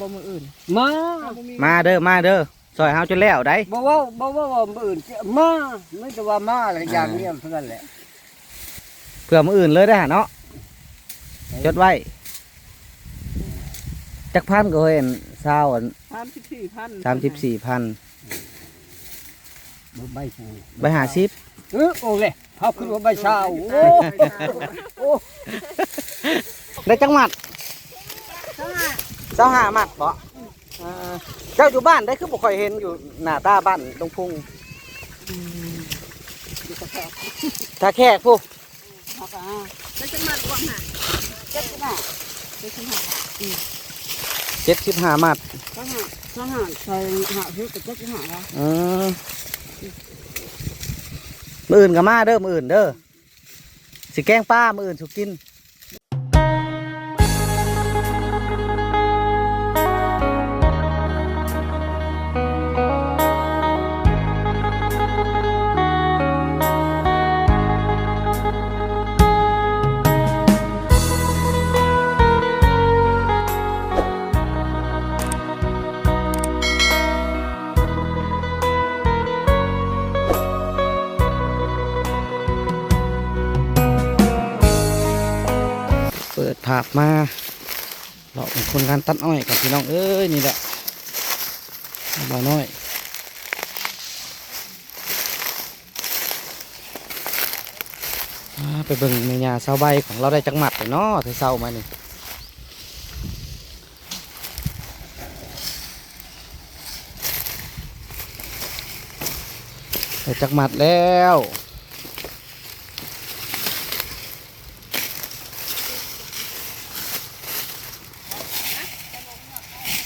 บ่มืออื่นมามาเด้อมาเด้อซอยเฮาจนแล้วได้บ่เว่าบ่เว่าว่ามื้ออื่นมาไม่แต่ว่ามาอะไรอย่างเนี้ยเพื่อนแหละเพื่อมื้ออื่นเลยได้อหะเนาะจดไว้จักพันก็เห็นเศร้าอันสามสิบสี่พันสามสิบสี่พันบ่ใบชาใบหาสิบเออโอ้เลยเขาขึ้นว่าใบชาโอ้โอ้ได้จังหมัด เจ้าหาหมัดบ่เออเจ้าอยู่บ้านได้คือบ่ค่อยเห็นอยู่หน้าตาบ้านตรงพุงถ้าแขกผู้เอาไปอะได้จังหวัดกวางหาเจ็ดสิบห้าเจ็ดสิบห้าเจ็ดสิบห้ามัดทหารทหารใส่หาชุดกับเจ็ดสิบห้าละอืมมืออื่นก็มาเด้อมืออื่นเด้อสิแกล้งป้ามืออื่นสุกิน เป็นคนงานตัดอ้อยกับพี่น้องเอ้ยนี่แหละบ่าวน้อยไปเบิ่งเมียาเสาใบของเราได้จังหมัดเลยเนาะที่เสามานี่ได้จักหมัดแล้ว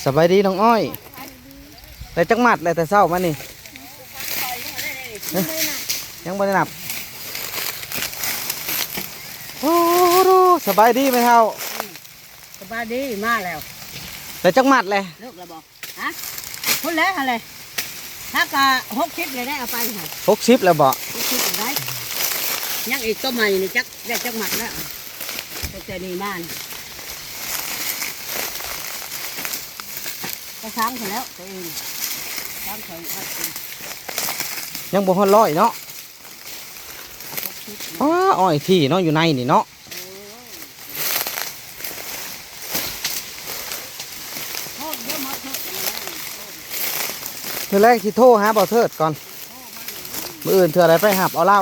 สบายดีน้องอ้อยได้จักหมัดเลยแต่เศร้ามานี่เอ๊ะยังไม่ได้นับโอ้โหสบายดีไหมเท่าสบายดีมาแล้วได้จักหมัดเลยเลิกแล้วบอกฮะพูดแล้วอะไรถ้ากะหกสิบเลยได้เอาไปค่ะหกสิบแล้วบ่หกสิบได้ยังอีกตัวใหม่นี่จักได้จักหมัดแล้วแต่เจนี่บ้าน ก็ช้างเขาแล้วตัวเองช้างเขาอัดเป็นยังบ่ฮอดร้อยเนาะหกสิบอ้าอ้อยที่เนาะอยู่ในนี่เนาะเธอแรกที่โทรหาบ่าวเทิดก่อน มืออื่นเธออะไรไปหับเอาเหล้า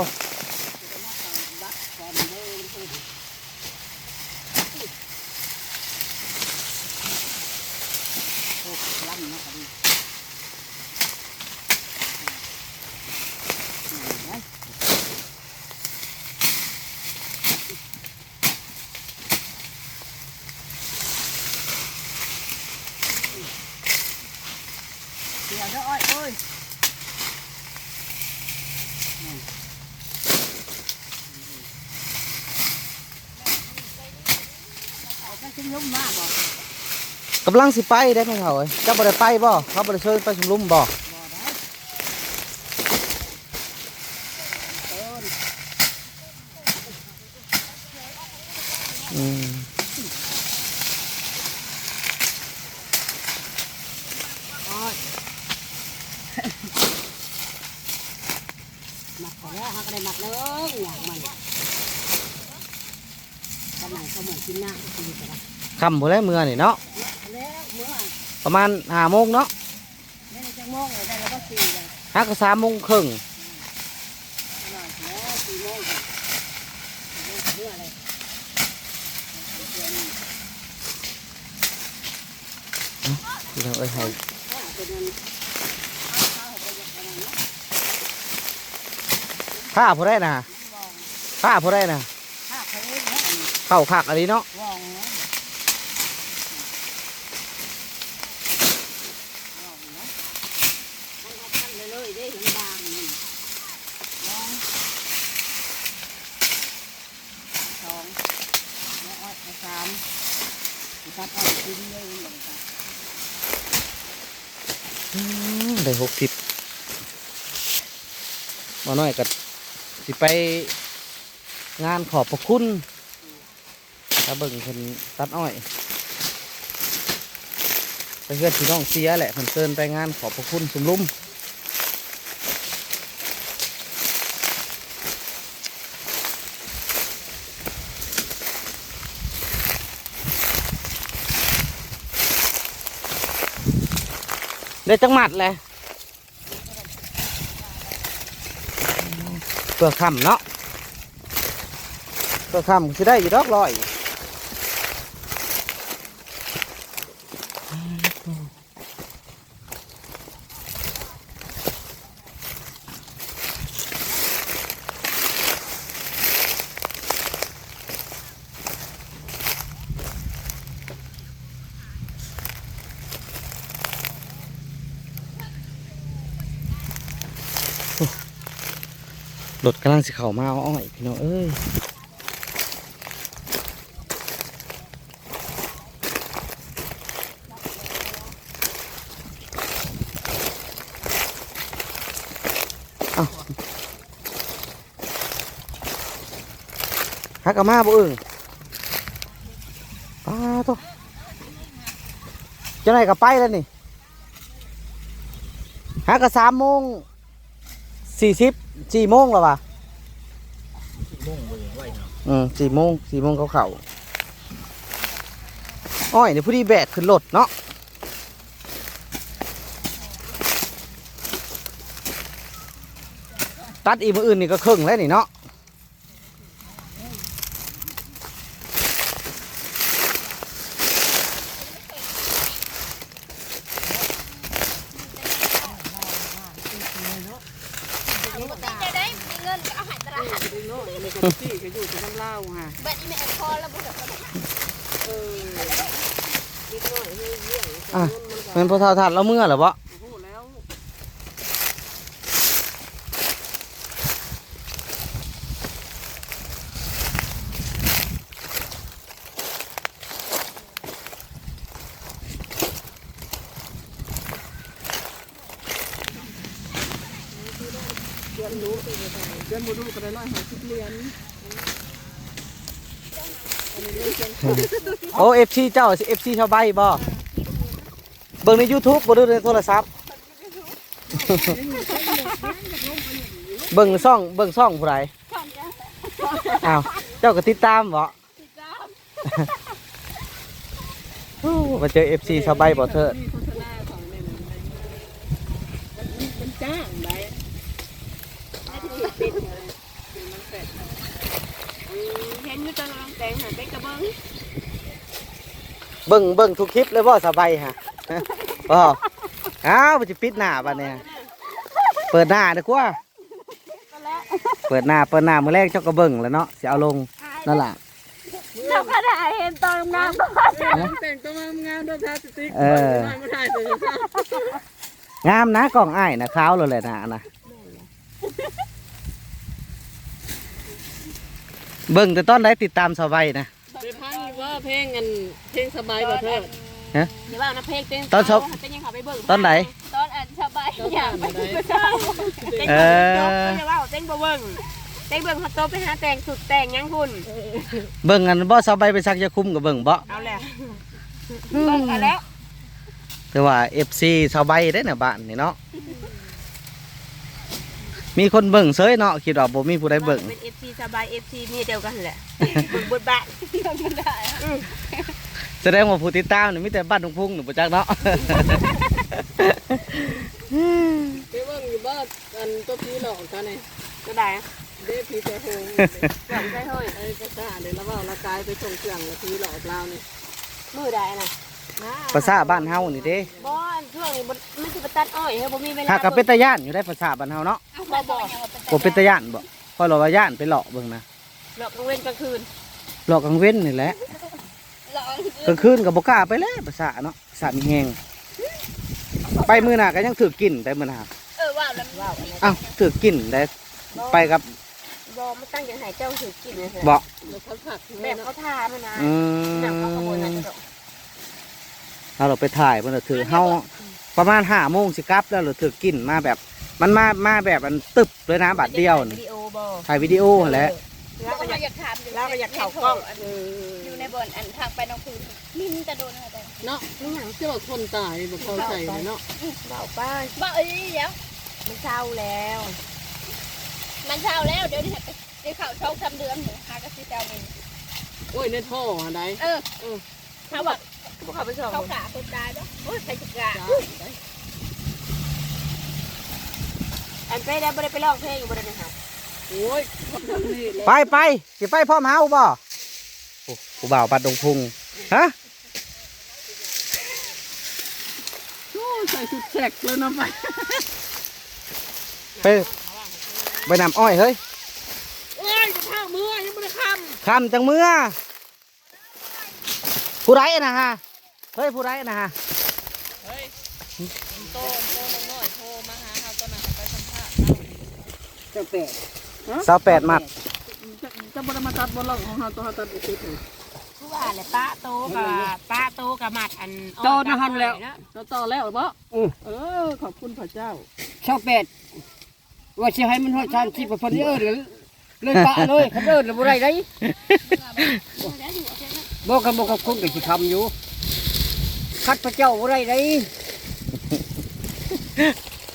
เดี๋ยวเด้ออ้อยเอ้ยเอาไปชิ้นลุ่มมาบอกกำลังสิไปได้ไหมเท่าเอ้ยเจ้าบ่ได้ไปบ่เขาบ่ได้เชิญไปชุมนุมบ่ บ่ได้เอิ้น อืม อ้อยห มักพอแล้วฮักได้หมักเลยอย่างมันกำลังเขาเหมือนกินหน้ากินกันละคำบ่ได้เมื่อนี่เนาะแล้วเมื่อประมาณห้าโมงเนาะได้จังโมงเลยได้แล้วก็สี่เลยฮักก็สามโมงครึ่งหน่อยแล้วสี่โมงเลยเมื่ออะไรพี่น้องเอ้ยให้ ว่าเป็นมันข้าวไปอย่างนั้นนะ ผ้าผู้ได้นะผ้าผู้ได้นะเขาเองนะอันนี้เข้าคักอะไรเนาะว่องนะว่องนะมันก็พันเลยเลยได้ยังบางนี่ลองสองอ้อยเอาสามตัดอ้อยเลยเลยจ้ะอืมได้หกสิบมาหน่อยก็ สิไปงานขอบพระคุณถ้าเบิ่งคนตัดอ้อยไปเพื่อนพี่น้องเสียแหละเพิ่นเชิญไปงานขอบพระคุณสมลุ่มได้จังหมัดเลย เพื่อคำเนาะเพื่อคำคือได้อยู่ดอกลอย รถกำลังสิเข้ามาเอาอ้อยพี่น้องเอ้ยเอาฮักกะมาบ่เอิงป้าโตจะไหนกับไปแล้วนี่ฮักกะสามโมงสี่สิบ สี่โมงแล้ววะอืมสี่โมงสี่โมงเขาเข่าอ้อยเดี๋ยวผู้ดีแบกขึ้นรถเนาะตัดอีกมืออื่นนี่ก็ครึ่งแล้วนี่เนาะอะ พอเท่าทัดแล้วเมื่อเหรอวะโอ้เอฟซีเจ้าเอฟซีชาวใบบ่ เบิ่งใน YouTube บ่ดูในโทรศัพท์ เบิ่งซ่องเบิ่งซ่องผู้ใดอ้าวเจ้าก็ติดตามบ่โอ้มาเจอ FC ชาวใบบ่เถิดมันจ้างได้เห็นอยู่ตอนกำลังแต่งหาไปกระเบื้องเบิ่งเบิ่งทุกคลิปเลยบ่สบายฮะ บ่อ้าวมันจะปิดหน้าบัดเนี่ยเปิดหน้าดีกว่าเปิดหน้าเปิดหน้ามื้อแรกเจ้าก็เบิ่งแล้วเนาะสิเอาลงนั่นล่ะเจ้าก็ได้เห็นตอนงานตอนนะแต่งตัวงานด้วยพลาสติกเออไม่ได้เลยงามนะกล่องอ้ายนะขาวเลยแหละนะนะเบิ่งแต่ต้นได้ติดตามสบายนะไปพังว่าเพลงอันเพลงสบายกว่าเธอ ฮะอย่าว่านะเพลงเต้นตอนชอบเป็นยังเขาไปเบิ่งตอนไหนตอนอันสบายอย่างไปเบิ่งเต้นเอเบิ่งออย่าว่าเต้นบ่เบิ่งเต้นเบิ่งเขาโตไปหาแต่งสุดแต่งยังคุณเบิ่งกันบ่สบายไปซักยาคุมกับเบิ่งบ่เอาแหละเบิ่งกันแล้วแต่ว่า FC สบายได้อน่ะบ้านนี่เนาะมีคนเบิ่งเซยเนาะคิดว่าบ่มีผู้ใดเบิ่งเป็น FC สบาย FC มีเดียวกันแหละเบิ่งบทบาทมันได้ แสดงว่าผู้ติดตามนี่มีแต่บ้านทุ่งพุ่งหนูบ่จักเนาะ ไปเบิ่งอยู่บ้านอันตัวพี่หลอกกันนี่ก็ได้อะเด้พี่ใส่หงเบิ่งได้เฮ้ยไอ้ภาษาเดี๋ยวเราว่าเรากลายไปส่งเครื่องแล้วพี่หลอกเรานี่มือได้น่ะภาษาบ้านเฮานี่เด้บ่อันช่วงนี้บ่มันสิไปตัดอ้อยเฮ้ยบ่มีเวลาหากก็เป็นตาย่านอยู่ได้ภาษาบ้านเฮาเนาะบ่บ่บ่เป็นตาย่านบ่พอเราว่าย่านไปเลาะเบิ่งนะหลอกกลางเว้นกลางคืนเลาะกลางเว้นนี่แหละ กลางคืนกับบ่กล้าไปแล้วภาษาเนาะภาษามีแหงไปมื้อหน้าก็ยังถือกินได้มื้อหน้าเออว่าแล้วว่าอ้าวถือกินได้ไปกับบ่มันตั้งใจให้เจ้าถือกินเลยบ่แล้วเขาผักแบแม่บนะเขาทามันนะอืหนังเขาขโมยนะมเจ้าเอาเราไปถ่ายเพิ่นก็ถือเฮาประมาณ5โมงสิกลับแล้วเราถือกินมาแบบ มันมามาแบบมันตึบเลยนะบัดเดียววินี่ดีโอบ่ถ่ายวิดีโอหั่นแหละ เราก็อยากถามอยู่เราก็อยากเข้ากล้องเอออยู่ในบนอันทางไปน้องพื้นมินจะโดนอะไรเนาะนี่หยังเจ้าคนตายบ่เข้าใจเลยเนาะเบาไปบ้าเอ้ยเดี๋ยวมันเช้าแล้ว มันเช้าแล้วเดี๋ยวนี้เดี๋ยวเขาช่องทำเดือนหนึ่งหากระซิเจ้ามินโอ้ยในท่ออันใดเออเออเขาบอกเขาไปส่งเขากะคนตายปะโอ้ยใครจะกะจ้าอันไปแล้วไม่ได้ไปร้องเพลงอยู่บนนั้นค่ะโอ้ยนี่แหละ ไปไปสิไปพร้อมเฮาบ่โอ้ผู้บ่าวปัดดงพุงฮะโอ้ยใส่ชุดแสกเลยเนาะไปไปไปนำอ้อยเฮ้ยเอ้ยจะข้าวมือยังไม่ได้คคำจังเมื่อผู้ไรนะฮะเฮ้ยผู้ไรนะฮะำเฮ้ยโตโตน้อยโทรมาหาเฮาตอนนั้นไปสัมภาษณ์เจ้าเป็ด สาวแปดมัดจะจะบ่ได้มาตัดบ่ลองของเฮาตัวเฮาตัดบ่ติดเลยผู้ว่าแหละป้าโตกับป้าโตกับมัดอันโตนะฮันแล้วจะต่อแล้วหรือเปล่าอือเออขอบคุณพระเจ้าเจ้าเป็ดว่าสิให้มันฮอดชานที่ประพนเอิ้นเลยเลยปะเลยคันเอิ้นแล้วบ่ได้ได้บ่คำบ่ขอบคุณก็สิคำอยู่คัดพระเจ้าบ่ได้ได้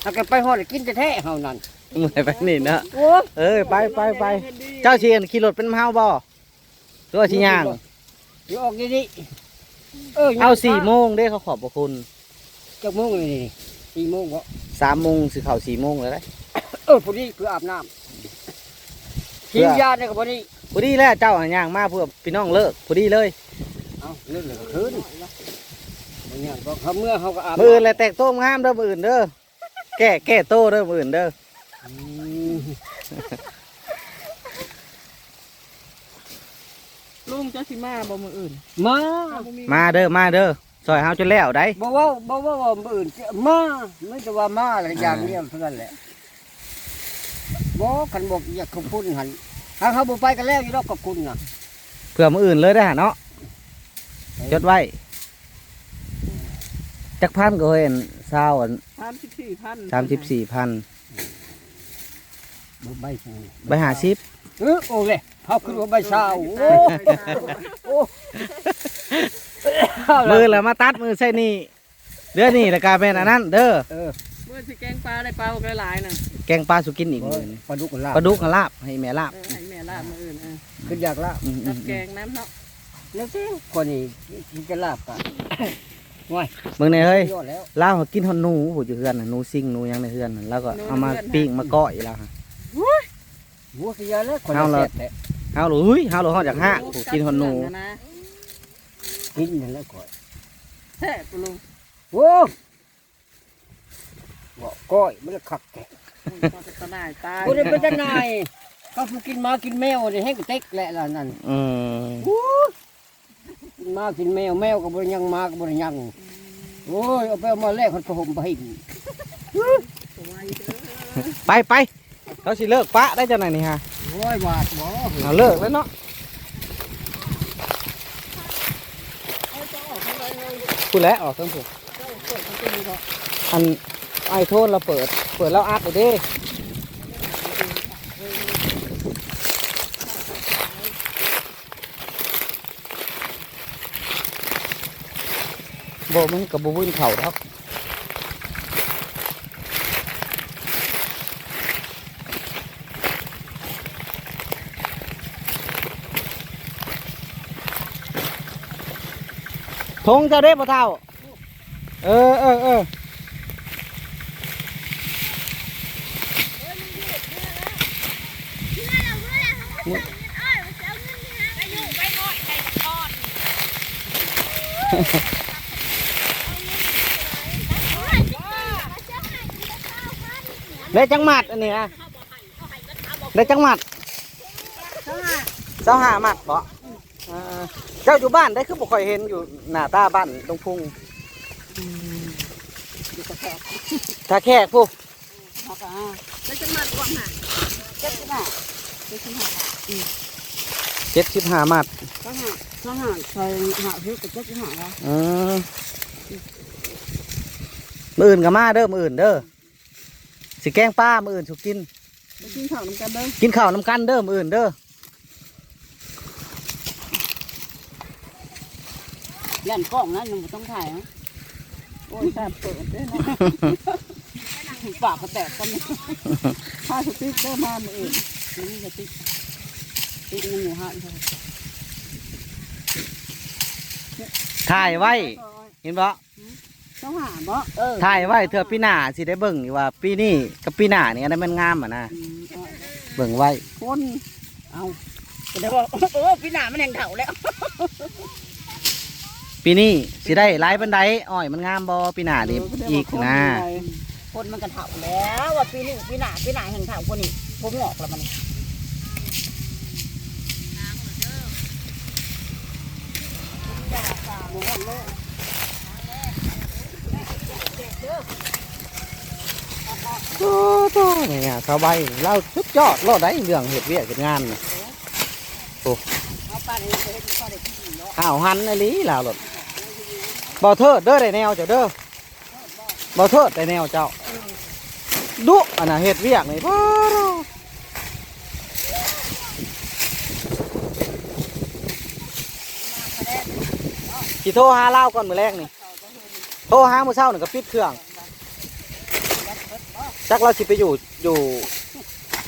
ถ้ากันไปฮอดแล้วกินแต่แท้เฮานั่น เมื่อยไปนี่เนาะโอ้ยเอ้ยไปไปไปเจ้าเชียนขี่รถเป็นเฮาบ่ตัวชิย่างเดี๋ยวออกดีๆเออเอาสี่โมงเด้เขาขอบพระคุณจักโมงนี่นี่สี่โมงบ่สามโมงสิเข้าสี่โมงเลยได้เออพอดีคืออาบน้ำกินยาเนี่ยก็พอดีพอดีแล้วเจ้าหาย่างมาเพื่อพี่น้องเลิกพอดีเลยเอาเรื่องเหลือคืนมันเนี่ยก็เขาเมื่อเขาก็อาบมืออื่นเลยแตกโต้มงามเด้อมืออื่นเด้อแก้แก้โต้เด้อมืออื่นเด้ออืม ลุงเจ้าสิมาบ่มื้ออื่นมามาเด้อมาเด้อซอยเฮาจนแล้วได้บอกว่าบอกว่าว่ามื่นมาไม่แต่ว่ามาอะไรอย่างเนี้ยเท่านั้นแหละบอกกันบอกอยากขอบคุณหันถ้าเขาบอกไปกันแล้วอยู่รอบขอบคุณนะเพื่อมืออื่นเลยได้อเนาะจดไว้จักพันก็เห็นเศร้าอัน34,000สามสิบสี่พันบอกใบชา ใบหาสิบเออโอ้เลยเขาคือว่าใบชาโอ้โอ้มือแล้วมาตัดมือใส่นี่เดือนนี่แล้วกลายเป็นอันนั้นเด้อเออเมื่อสิแกงปลาได้ปลาบอกหลายๆน่ะแกงปลาสุกินอีกมื้อนี้ปลาดุกกับลาบปลาดุกกับลาบให้แม่ลาบเออให้แม่ลาบมื้ออื่นเออคืออยากลาบอืมอืตัมดอืแกมงน้ำเนาะแล้วสิคนนี้ที่จะลาบกันว้ายเบิ่งในเฮ้ยยอดแล้วลาวเขากินฮอนหนูผู้อยู่เฮือนน่ะหนูซิ่งหนูหยังในเฮือนน่ะแล้วก็เอามาปิ้งมาก้อยแล้วฮะ หัวเสียแล้วคนเอาละละเสร็จแล้วเฮาเลยอุ้ยเฮาเลยฮอดจากห้างผู้กินฮอนหนูนะกินนั่นแล้วก่อนแท้ปลุงโอ้บอกก้อยมันขักแกก็จะตะนายตายคนนี้เป็นทนายเขาผู้กินหมากินแมวนี่ให้กูเต็กแหละล่ะนั่นอืมกินหมากินแมวแมวก็บริยังหมาก็บริยังโอ้ยเอาไปเอามาแลกคนผสมไปหินไปไป เขาสิเลิกปะได้จังไหนนี่ฮะโอ้ยบาดบ่เอาเลิกแล้วเนาะพูดแล้วออกเครื่องผูกอันไอโทนเราเปิด เปิดแล้วอัดเลยเดิโบมันกับบูวินเข่าครับ ทงเจะได้ปะเท่า เออเออเออได้จังหมัดอันนี้ฮะได้จังหมัดเจ้าหาหมัดบ่ เออเจ้าอยู่บ้านได้คือบ่ค่อยเห็นอยู่หน้าตาบ้านตรงพุงถ้าแขกผู้แล้วจะมาความหาเจ็ดสิบห้ามัดก็หาก็หาใส่หาเพื่อกับเจ้าหาละอืมมืออื่นก็มาเด้อมืออื่นเด้อสิแกงป้ามืออื่นสุกิน ไปกินข้าวน้ำกันเด้อกินข้าวน้ำกันเด้อมืออื่นเด้อ ยันกล้องนั้นยังบ่ต้องถ่ายนะโอ้ยแซ่บเปิดด้วยนะปากก็แตกกันถ้าสติ๊กเกอร์มาเองนี่ก็ติ๊กติ๊กมันอยู่ห้าถ่ายไว้ เห็นบ่ต้องหาบ่เออถ่ายไว้เถอปีหน้าสิได้เบิ่งว่า ปีนี้กับปีหน้านี่อันนั้นมันงามอะนะอืมเอาเบิ่งไว้คนเอาเดี๋ยวบอกโอ้พี่หนามันแห่งเถ่าแล้ว ปีนี้สิได้หลายบันไดอ้อยมันงามบ่ปีหน้าดิอีกนะ คนมันก็เถ่าแล้วว่าปีนี้ปีหนาปีหนาแห่งเถ่าคนนี้ผมงอกแล้วมันโอ้โหเนี่ยสบายเราสุดยอดรอดได้เรื่องเฮ็ดเวียกเฮ็ดงานน่ะเอาปลาเองไปให้พ่อได้กินเนาะข้าวหันอีหลีลาวรถ บ่เทิดเด้อได้แนวเจ้าเด้อบ่เทิดได้แนวเจ้าดุอันน่ะเฮ็ดเวียกนี่บ่สิโทรหาลาวก่อนมื้อแรกนี่โทรหามื้อเช้านี่ก็ปิดเครื่องจักเราสิไปอยู่อยู่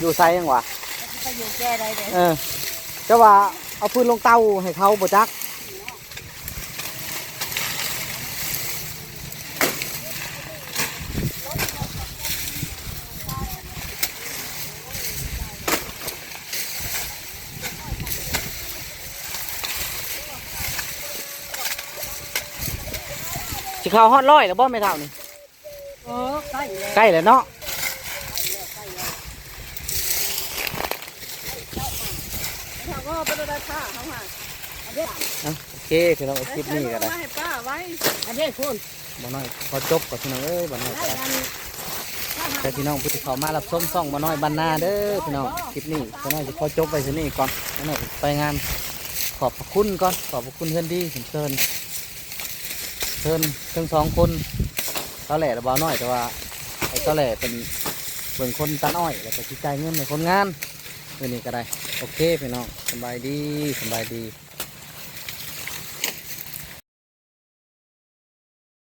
อยู่ไสยังวะไปอยู่แก่ได้เลยเออจะว่าเอาปืนลงเตาให้เขาบ่จัก เข้าฮอดร้อยแล้วบ่แม่เท่านี่เออใกล้แล้วใกล้แล้วเนาะเขาก็ไปได้ผ้าเขามาอันนี้โอเคพี่น้องเอาคลิปนี้ก็ได้มาให้ป้าไว้อันนี้คุณบ่น้อยพอจบกับพี่น้องเอ้ยบ่น้อยก็ได้ได้กันแต่พี่น้องผู้ที่เขามารับชมซ่องบ่น้อยบ้านนาเด้อพี่น้องคลิปนี้บ่น้อยจะพอจบไปที่นี่ก่อนบ่น้อยไปงานขอบพระคุณก่อนขอบพระคุณเพื่อนดีผมเชิญ เชิญทั้งสองคนตอนแหล่ระบาน้อยแต่ว่าไอ้ตอนแหล่เป็นเป็นคนตันอ้อยแล้วก็จิตใจายเงินในคนงานเมื่อนี้ก็ได้ โอเคพี่น้องสบายดีสบายดี